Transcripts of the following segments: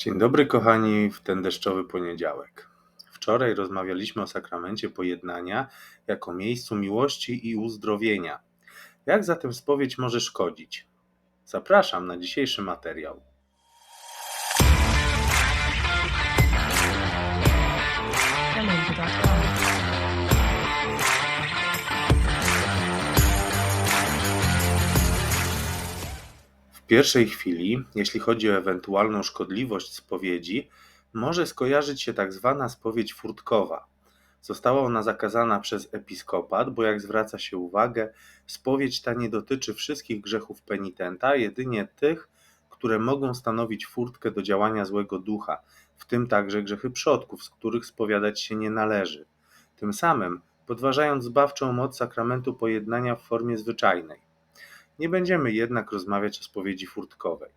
Dzień dobry, kochani, w ten deszczowy poniedziałek. Wczoraj rozmawialiśmy o sakramencie pojednania jako miejscu miłości i uzdrowienia. Jak zatem spowiedź może szkodzić? Zapraszam na dzisiejszy materiał. Pierwszej chwili, jeśli chodzi o ewentualną szkodliwość spowiedzi, może skojarzyć się tak zwana spowiedź furtkowa. Została ona zakazana przez episkopat, bo jak zwraca się uwagę, spowiedź ta nie dotyczy wszystkich grzechów penitenta, jedynie tych, które mogą stanowić furtkę do działania złego ducha, w tym także grzechy przodków, z których spowiadać się nie należy. Tym samym podważając zbawczą moc sakramentu pojednania w formie zwyczajnej. Nie będziemy jednak rozmawiać o spowiedzi furtkowej.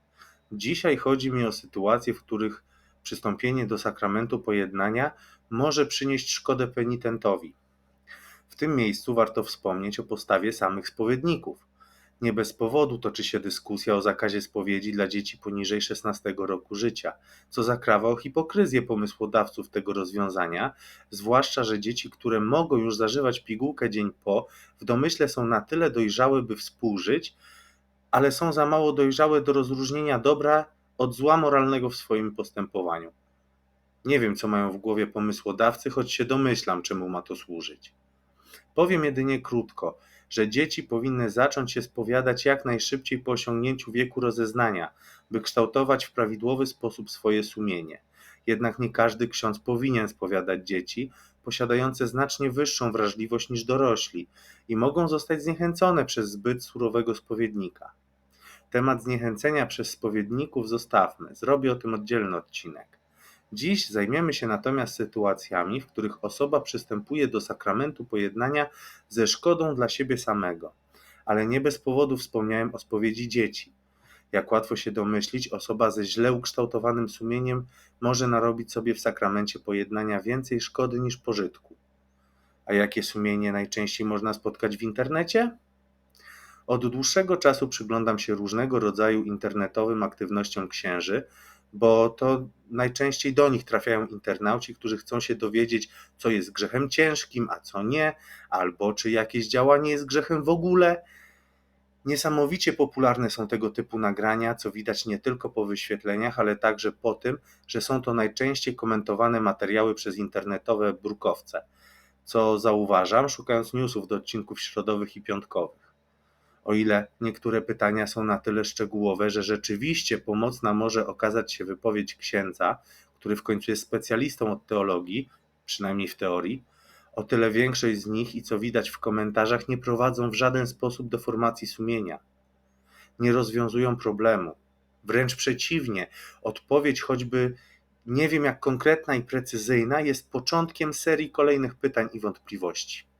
Dzisiaj chodzi mi o sytuacje, w których przystąpienie do sakramentu pojednania może przynieść szkodę penitentowi. W tym miejscu warto wspomnieć o postawie samych spowiedników. Nie bez powodu toczy się dyskusja o zakazie spowiedzi dla dzieci poniżej 16 roku życia, co zakrawa o hipokryzję pomysłodawców tego rozwiązania, zwłaszcza, że dzieci, które mogą już zażywać pigułkę dzień po, w domyśle są na tyle dojrzałe, by współżyć, ale są za mało dojrzałe do rozróżnienia dobra od zła moralnego w swoim postępowaniu. Nie wiem, co mają w głowie pomysłodawcy, choć się domyślam, czemu ma to służyć. Powiem jedynie krótko, że dzieci powinny zacząć się spowiadać jak najszybciej po osiągnięciu wieku rozeznania, by kształtować w prawidłowy sposób swoje sumienie. Jednak nie każdy ksiądz powinien spowiadać dzieci, posiadające znacznie wyższą wrażliwość niż dorośli i mogą zostać zniechęcone przez zbyt surowego spowiednika. Temat zniechęcenia przez spowiedników zostawmy, zrobię o tym oddzielny odcinek. Dziś zajmiemy się natomiast sytuacjami, w których osoba przystępuje do sakramentu pojednania ze szkodą dla siebie samego. Ale nie bez powodu wspomniałem o spowiedzi dzieci. Jak łatwo się domyślić, osoba ze źle ukształtowanym sumieniem może narobić sobie w sakramencie pojednania więcej szkody niż pożytku. A jakie sumienie najczęściej można spotkać w internecie? Od dłuższego czasu przyglądam się różnego rodzaju internetowym aktywnościom księży, bo to najczęściej do nich trafiają internauci, którzy chcą się dowiedzieć, co jest grzechem ciężkim, a co nie, albo czy jakieś działanie jest grzechem w ogóle. Niesamowicie popularne są tego typu nagrania, co widać nie tylko po wyświetleniach, ale także po tym, że są to najczęściej komentowane materiały przez internetowe brukowce, co zauważam, szukając newsów do odcinków środowych i piątkowych. O ile niektóre pytania są na tyle szczegółowe, że rzeczywiście pomocna może okazać się wypowiedź księdza, który w końcu jest specjalistą od teologii, przynajmniej w teorii, o tyle większość z nich i co widać w komentarzach nie prowadzą w żaden sposób do formacji sumienia. Nie rozwiązują problemu. Wręcz przeciwnie, odpowiedź choćby nie wiem jak konkretna i precyzyjna jest początkiem serii kolejnych pytań i wątpliwości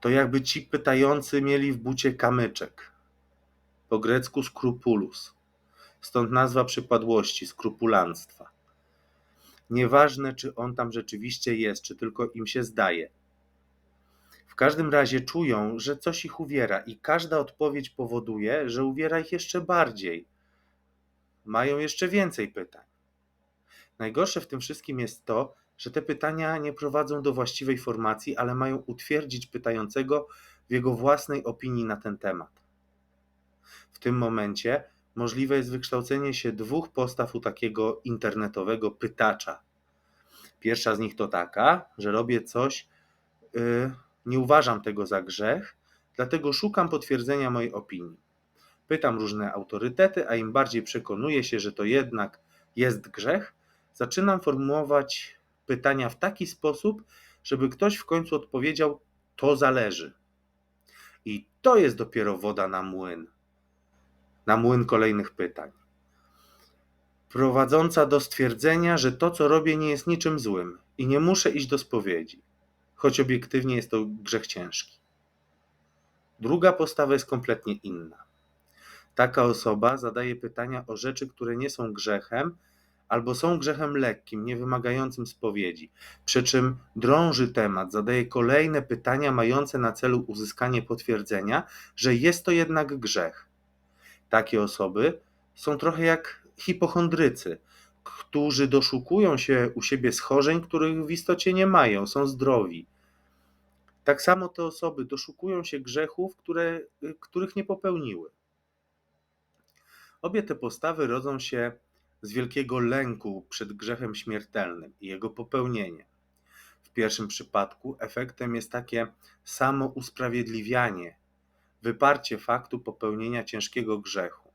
to jakby ci pytający mieli w bucie kamyczek. Po grecku scrupulus. Stąd nazwa przypadłości, skrupulanstwa. Nieważne, czy on tam rzeczywiście jest, czy tylko im się zdaje. W każdym razie czują, że coś ich uwiera, i każda odpowiedź powoduje, że uwiera ich jeszcze bardziej. Mają jeszcze więcej pytań. Najgorsze w tym wszystkim jest to, że te pytania nie prowadzą do właściwej formacji, ale mają utwierdzić pytającego w jego własnej opinii na ten temat. W tym momencie możliwe jest wykształcenie się dwóch postaw u takiego internetowego pytacza. Pierwsza z nich to taka, że robię coś, yy, nie uważam tego za grzech, dlatego szukam potwierdzenia mojej opinii. Pytam różne autorytety, a im bardziej przekonuję się, że to jednak jest grzech, zaczynam formułować pytania w taki sposób, żeby ktoś w końcu odpowiedział: To zależy. I to jest dopiero woda na młyn. Na młyn kolejnych pytań. Prowadząca do stwierdzenia, że to, co robię, nie jest niczym złym i nie muszę iść do spowiedzi, choć obiektywnie jest to grzech ciężki. Druga postawa jest kompletnie inna. Taka osoba zadaje pytania o rzeczy, które nie są grzechem, albo są grzechem lekkim, niewymagającym spowiedzi. Przy czym drąży temat, zadaje kolejne pytania mające na celu uzyskanie potwierdzenia, że jest to jednak grzech. Takie osoby są trochę jak hipochondrycy, którzy doszukują się u siebie schorzeń, których w istocie nie mają, są zdrowi. Tak samo te osoby doszukują się grzechów, które, których nie popełniły. Obie te postawy rodzą się z wielkiego lęku przed grzechem śmiertelnym i jego popełnieniem. W pierwszym przypadku efektem jest takie samo usprawiedliwianie, wyparcie faktu popełnienia ciężkiego grzechu.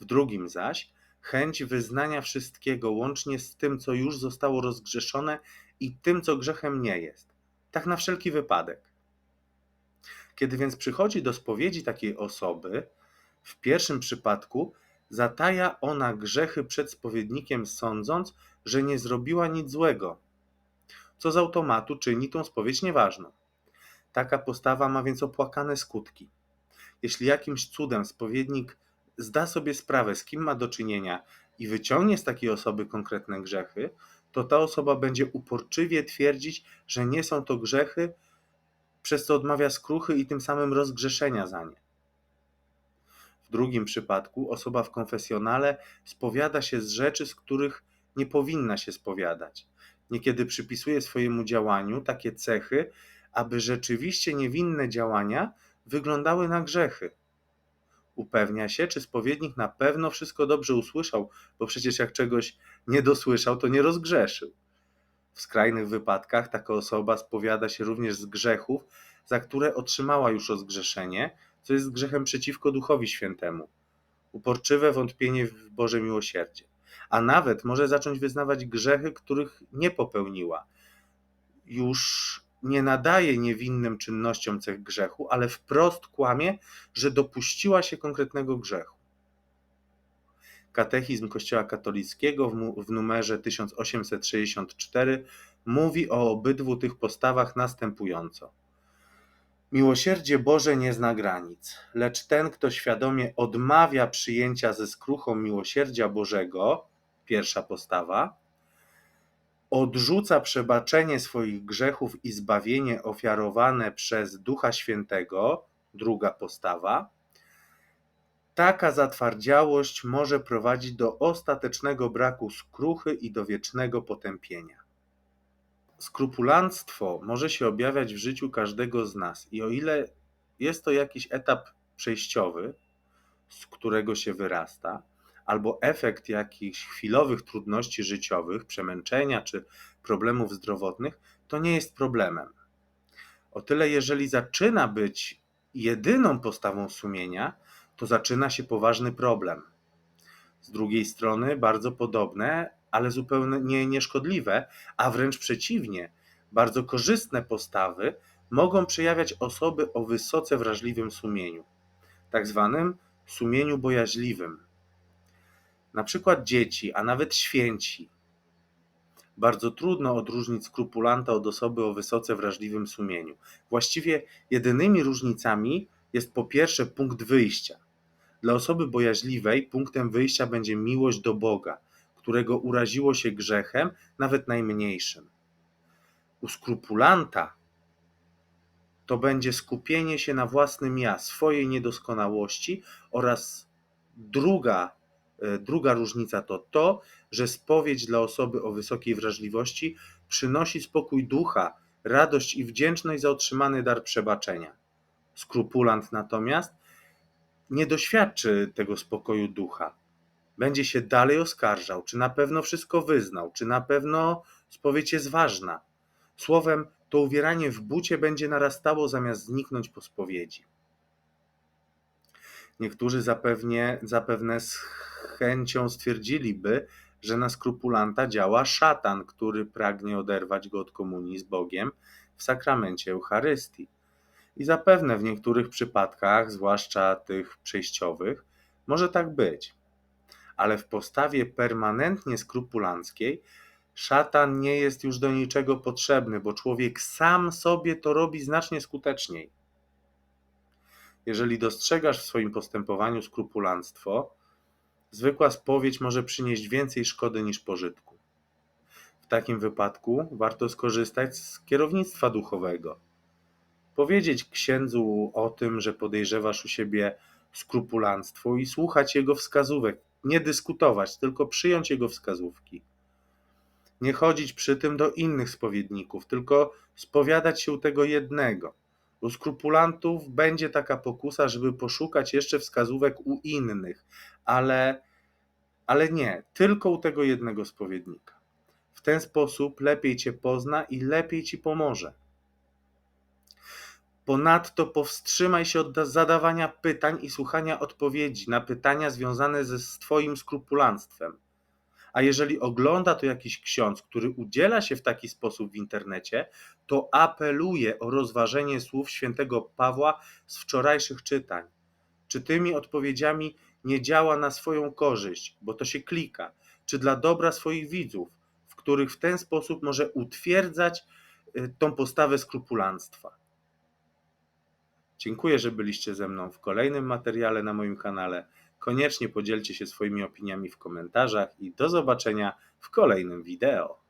W drugim zaś chęć wyznania wszystkiego łącznie z tym, co już zostało rozgrzeszone i tym, co grzechem nie jest. Tak na wszelki wypadek. Kiedy więc przychodzi do spowiedzi takiej osoby, w pierwszym przypadku zataja ona grzechy przed spowiednikiem, sądząc, że nie zrobiła nic złego, co z automatu czyni tą spowiedź nieważną. Taka postawa ma więc opłakane skutki. Jeśli jakimś cudem spowiednik zda sobie sprawę, z kim ma do czynienia i wyciągnie z takiej osoby konkretne grzechy, to ta osoba będzie uporczywie twierdzić, że nie są to grzechy, przez co odmawia skruchy i tym samym rozgrzeszenia za nie. W drugim przypadku osoba w konfesjonale spowiada się z rzeczy, z których nie powinna się spowiadać. Niekiedy przypisuje swojemu działaniu takie cechy, aby rzeczywiście niewinne działania wyglądały na grzechy. Upewnia się, czy spowiednik na pewno wszystko dobrze usłyszał, bo przecież jak czegoś nie dosłyszał, to nie rozgrzeszył. W skrajnych wypadkach taka osoba spowiada się również z grzechów, za które otrzymała już rozgrzeszenie, co jest grzechem przeciwko Duchowi Świętemu. Uporczywe wątpienie w Boże miłosierdzie. A nawet może zacząć wyznawać grzechy, których nie popełniła. Już nie nadaje niewinnym czynnościom cech grzechu, ale wprost kłamie, że dopuściła się konkretnego grzechu. Katechizm Kościoła katolickiego w numerze 1864 mówi o obydwu tych postawach następująco. Miłosierdzie Boże nie zna granic, lecz ten, kto świadomie odmawia przyjęcia ze skruchą miłosierdzia Bożego, pierwsza postawa, odrzuca przebaczenie swoich grzechów i zbawienie ofiarowane przez Ducha Świętego, druga postawa, taka zatwardziałość może prowadzić do ostatecznego braku skruchy i do wiecznego potępienia. Skrupulanstwo może się objawiać w życiu każdego z nas, i o ile jest to jakiś etap przejściowy, z którego się wyrasta, albo efekt jakichś chwilowych trudności życiowych, przemęczenia czy problemów zdrowotnych, to nie jest problemem. O tyle, jeżeli zaczyna być jedyną postawą sumienia, to zaczyna się poważny problem. Z drugiej strony, bardzo podobne, ale zupełnie nieszkodliwe, a wręcz przeciwnie, bardzo korzystne postawy mogą przejawiać osoby o wysoce wrażliwym sumieniu, tak zwanym sumieniu bojaźliwym. Na przykład dzieci, a nawet święci. Bardzo trudno odróżnić skrupulanta od osoby o wysoce wrażliwym sumieniu. Właściwie jedynymi różnicami jest po pierwsze punkt wyjścia. Dla osoby bojaźliwej punktem wyjścia będzie miłość do Boga, którego uraziło się grzechem, nawet najmniejszym. U skrupulanta to będzie skupienie się na własnym ja, swojej niedoskonałości oraz druga, e, druga różnica to to, że spowiedź dla osoby o wysokiej wrażliwości przynosi spokój ducha, radość i wdzięczność za otrzymany dar przebaczenia. Skrupulant natomiast nie doświadczy tego spokoju ducha. Będzie się dalej oskarżał, czy na pewno wszystko wyznał, czy na pewno spowiedź jest ważna. Słowem, to uwieranie w bucie będzie narastało zamiast zniknąć po spowiedzi. Niektórzy zapewnie, zapewne z chęcią stwierdziliby, że na skrupulanta działa szatan, który pragnie oderwać go od komunii z Bogiem w sakramencie Eucharystii. I zapewne w niektórych przypadkach, zwłaszcza tych przejściowych, może tak być. Ale w postawie permanentnie skrupulanckiej szatan nie jest już do niczego potrzebny, bo człowiek sam sobie to robi znacznie skuteczniej. Jeżeli dostrzegasz w swoim postępowaniu skrupulanstwo, zwykła spowiedź może przynieść więcej szkody niż pożytku. W takim wypadku warto skorzystać z kierownictwa duchowego powiedzieć księdzu o tym, że podejrzewasz u siebie skrupulanstwo i słuchać jego wskazówek. Nie dyskutować, tylko przyjąć jego wskazówki. Nie chodzić przy tym do innych spowiedników, tylko spowiadać się u tego jednego. U skrupulantów będzie taka pokusa, żeby poszukać jeszcze wskazówek u innych, ale, ale nie, tylko u tego jednego spowiednika. W ten sposób lepiej Cię pozna i lepiej Ci pomoże. Ponadto powstrzymaj się od zadawania pytań i słuchania odpowiedzi na pytania związane ze z Twoim skrupulanstwem. A jeżeli ogląda to jakiś ksiądz, który udziela się w taki sposób w internecie, to apeluję o rozważenie słów świętego Pawła z wczorajszych czytań. Czy tymi odpowiedziami nie działa na swoją korzyść, bo to się klika, czy dla dobra swoich widzów, w których w ten sposób może utwierdzać y, tą postawę skrupulanstwa. Dziękuję, że byliście ze mną w kolejnym materiale na moim kanale. Koniecznie podzielcie się swoimi opiniami w komentarzach i do zobaczenia w kolejnym wideo.